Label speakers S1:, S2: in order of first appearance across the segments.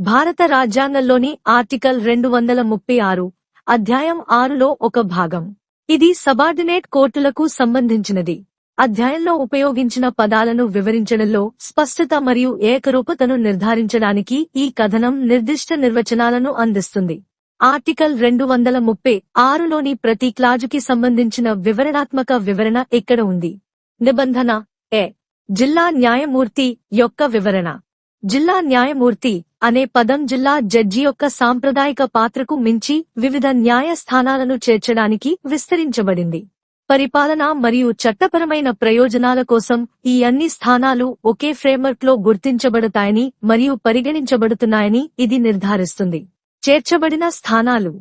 S1: భారత రాజ్యాంగంలోని ఆర్టికల్ రెండు వందల ముప్పై ఆరు అధ్యాయం ఆరులో ఒక భాగం. ఇది సబార్డినేట్ కోర్టులకు సంబంధించినది. అధ్యాయంలో ఉపయోగించిన పదాలను వివరించడంలో స్పష్టత మరియు ఏకరూపతను నిర్ధారించడానికి ఈ కథనం నిర్దిష్ట నిర్వచనాలను అందిస్తుంది. ఆర్టికల్ రెండు వందల ముప్పై ఆరులోని ప్రతి క్లాజుకి సంబంధించిన వివరణాత్మక వివరణ ఇక్కడ ఉంది? నిబంధన ఏ. జిల్లా న్యాయమూర్తి యొక్క వివరణ. జిల్లా న్యాయమూర్తి అనే పదం జిల్లా జడ్జి యొక్క సాంప్రదాయిక పాత్రకు మించి వివిధ న్యాయస్థానాలను చేర్చడానికి విస్తరించబడింది. పరిపాలన మరియు చట్టపరమైన ప్రయోజనాల కోసం ఈ అన్ని స్థానాలు ఒకే ఫ్రేమ్వర్క్లో గుర్తించబడతాయని మరియు పరిగణించబడుతున్నాయని ఇది నిర్ధారిస్తుంది. చేర్చబడిన స్థానాలు.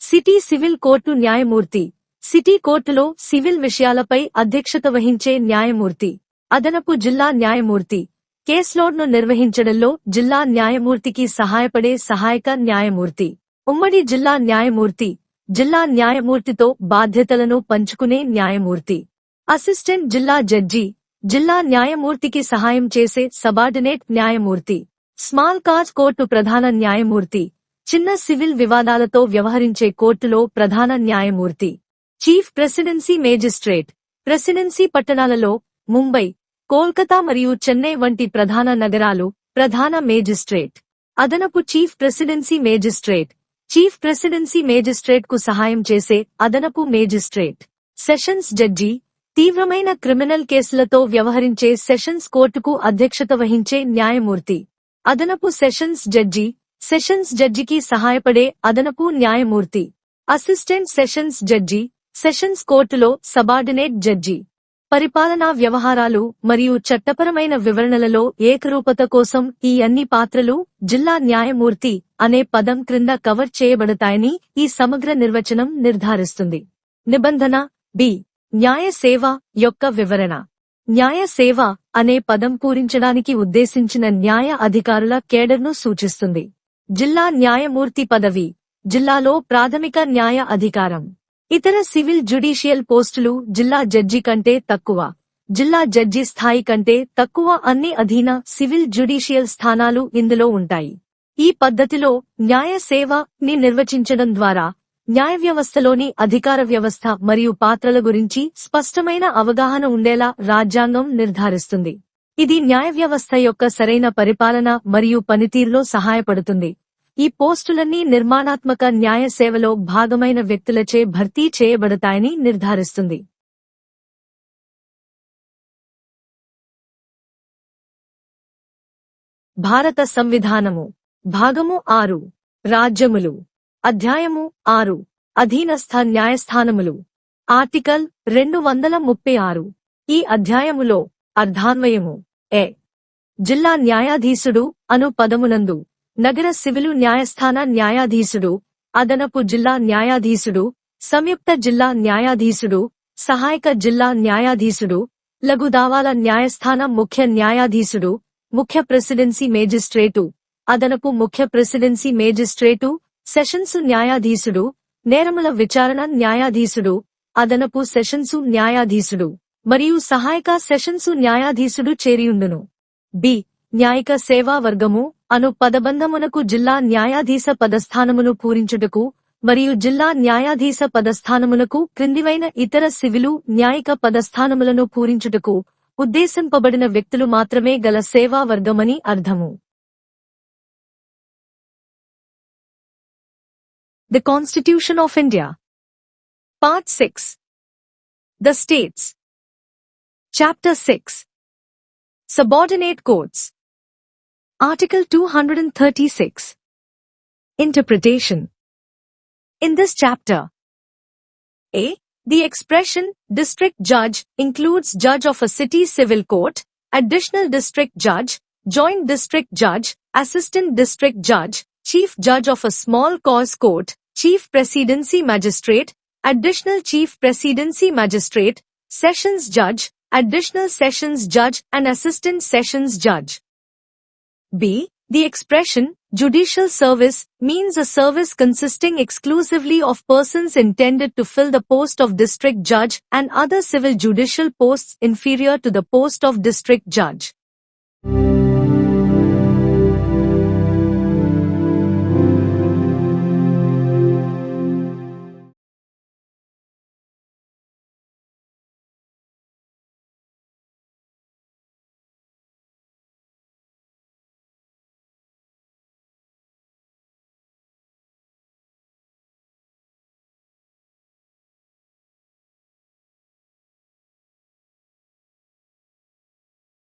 S1: సిటీ సివిల్ కోర్టు న్యాయమూర్తి. సిటీ కోర్టులో సివిల్ విషయాలపై అధ్యక్షత వహించే న్యాయమూర్తి. అదనపు జిల్లా న్యాయమూర్తి. కేస్లోడ్ను నిర్వహించడంలో జిల్లా న్యాయమూర్తికి సహాయపడే సహాయక న్యాయమూర్తి. ఉమ్మడి జిల్లా న్యాయమూర్తి జిల్లా న్యాయమూర్తితో బాధ్యతలను పంచుకునే న్యాయమూర్తి. అసిస్టెంట్ జిల్లా జడ్జి జిల్లా న్యాయమూర్తికి సహాయం చేసే సబార్డినేట్ న్యాయమూర్తి. స్మాల్ కాజ్ కోర్టు ప్రధాన న్యాయమూర్తి. చిన్న సివిల్ వివాదాలతో వ్యవహరించే కోర్టులో ప్రధాన న్యాయమూర్తి. Chief presidency magistrate. ప్రెసిడెన్సీ పట్టణాలలో ముంబై కోల్కతా మరియు చెన్నై వంటి ప్రధాన నగరాలు ప్రధాన మేజిస్ట్రేట్. అదనపు chief presidency magistrate. Chief presidency మేజిస్ట్రేట్కు సహాయం చేసే అదనపు మేజిస్ట్రేట్. Sessions judge. తీవ్రమైన క్రిమినల్ కేసులతో వ్యవహరించే సెషన్స్ కోర్టుకు అధ్యక్షత వహించే న్యాయమూర్తి. అదనపు సెషన్స్ జడ్జి. సెషన్స్ జడ్జికి సహాయపడే అదనపు న్యాయమూర్తి. Assistant sessions judge. సెషన్స్ కోర్టులో సబార్డినేట్ జడ్జి. పరిపాలనా వ్యవహారాలు మరియు చట్టపరమైన వివరణలలో ఏకరూపత కోసం ఈ అన్ని పాత్రలు జిల్లా న్యాయమూర్తి అనే పదం క్రింద కవర్ చేయబడతాయని ఈ సమగ్ర నిర్వచనం నిర్ధారిస్తుంది. నిబంధన బి. న్యాయ సేవ యొక్క వివరణ. న్యాయ సేవ అనే పదం పూరించడానికి ఉద్దేశించిన న్యాయ అధికారుల కేడర్ను సూచిస్తుంది. జిల్లా న్యాయమూర్తి పదవి. జిల్లాలో ప్రాథమిక న్యాయ అధికారం. ఇతర సివిల్ జ్యుడీషియల్ పోస్టులు జిల్లా జడ్జి కంటే తక్కువ. జిల్లా జడ్జి స్థాయి కంటే తక్కువ అన్ని అధీన సివిల్ జ్యుడీషియల్ స్థానాలు ఇందులో ఉంటాయి. ఈ పద్ధతిలో న్యాయ సేవ ని నిర్వచించడం ద్వారా న్యాయ వ్యవస్థలోని అధికార వ్యవస్థ మరియు పాత్రల గురించి స్పష్టమైన అవగాహన ఉండేలా రాజ్యాంగం నిర్ధారిస్తుంది. ఇది న్యాయ వ్యవస్థ యొక్క సరైన పరిపాలన మరియు పనితీరులో సహాయపడుతుంది. ఈ పోస్టులన్నీ నిర్మాణాత్మక న్యాయ సేవలో భాగమైన వ్యక్తులచే భర్తీ చేయబడతాయని నిర్ధారిస్తుంది. భారత సంవిధానము. భాగము ఆరు. రాజ్యములు. అధ్యాయము ఆరు. అధీనస్థ న్యాయస్థానములు. ఆర్టికల్ రెండు వందల ముప్పై ఆరు. ఈ అధ్యాయములో అర్ధాన్వయము. ఏ జిల్లా న్యాయాధీశుడు అను పదమునందు నగర సివిలు న్యాయస్థాన న్యాయాధీశుడు అదనపు జిల్లా న్యాయాధీశుడు సంయుక్త జిల్లా న్యాయాధీశుడు సహాయక జిల్లా న్యాయాధీశుడు లఘు దావాల న్యాయస్థాన ముఖ్య న్యాయాధీశుడు ముఖ్య ప్రెసిడెన్సీ మేజిస్ట్రేటు అదనపు ముఖ్య ప్రెసిడెన్సీ మేజిస్ట్రేటు సెషన్సు న్యాయాధీశుడు నేరముల విచారణ న్యాయాధీశుడు అదనపు సెషన్సు న్యాయాధీశుడు మరియు సహాయక సెషన్సు న్యాయాధీశుడు చేరియుండును. బి. న్యాయిక సేవా వర్గము అను పదబంధమునకు జిల్లా న్యాయాధీశ పదస్థానమును పూరించుటకు మరియు జిల్లా న్యాయాధీశ పదస్థానమునకు క్రిందివైన ఇతర సివిలు న్యాయిక పదస్థానములను పూరించుటకు ఉద్దేశింపబడిన వ్యక్తులు మాత్రమే గల సేవా వర్గమని అర్థము. The constitution of India part six the states chapter six subordinate courts Article 236 Interpretation In this chapter, A. The expression district judge includes judge of a city civil court, additional district judge, joint district judge, assistant district judge, chief judge of a small cause court, chief presidency magistrate, additional chief presidency magistrate, sessions judge, additional sessions judge and assistant sessions judge. B. The expression judicial service means a service consisting exclusively of persons intended to fill the post of district judge and other civil judicial posts inferior to the post of district judge.